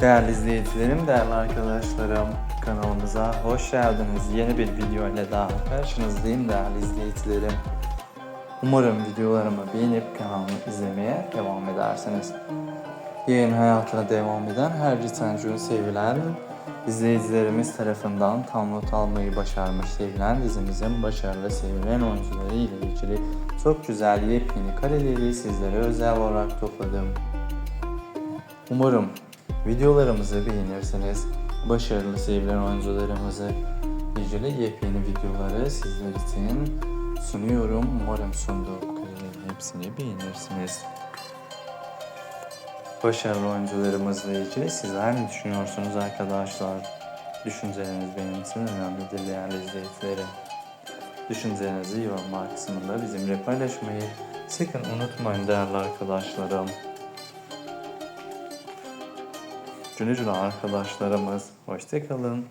Değerli izleyicilerim, değerli arkadaşlarım, kanalımıza hoş geldiniz. Yeni bir video ile daha karşınızdayım değerli izleyicilerim. Umarım videolarımı beğenip kanalımı izlemeye devam edersiniz. Yayın hayatına devam eden her gün sevilen izleyicilerimiz tarafından tam not almayı başarmış sevilen dizimizin başarılı sevilen oyuncuları ile ilgili çok güzel yepyeni kareleri sizlere özel olarak topladım. Umarım videolarımızı beğenirsiniz. Başarılı sevilen oyuncularımızı ilgili yepyeni videoları sizler için sunuyorum. Umarım sunduğum hepsini beğenirsiniz. Başarılı oyuncularımızla ilgili sizler ne düşünüyorsunuz arkadaşlar? Düşünceleriniz benim için önemlidir değerli izleyicilerim. Düşüncelerinizi yorumlar kısmında bizimle paylaşmayı sakın unutmayın değerli arkadaşlarım. Güle arkadaşlarımız. Hoşçakalın.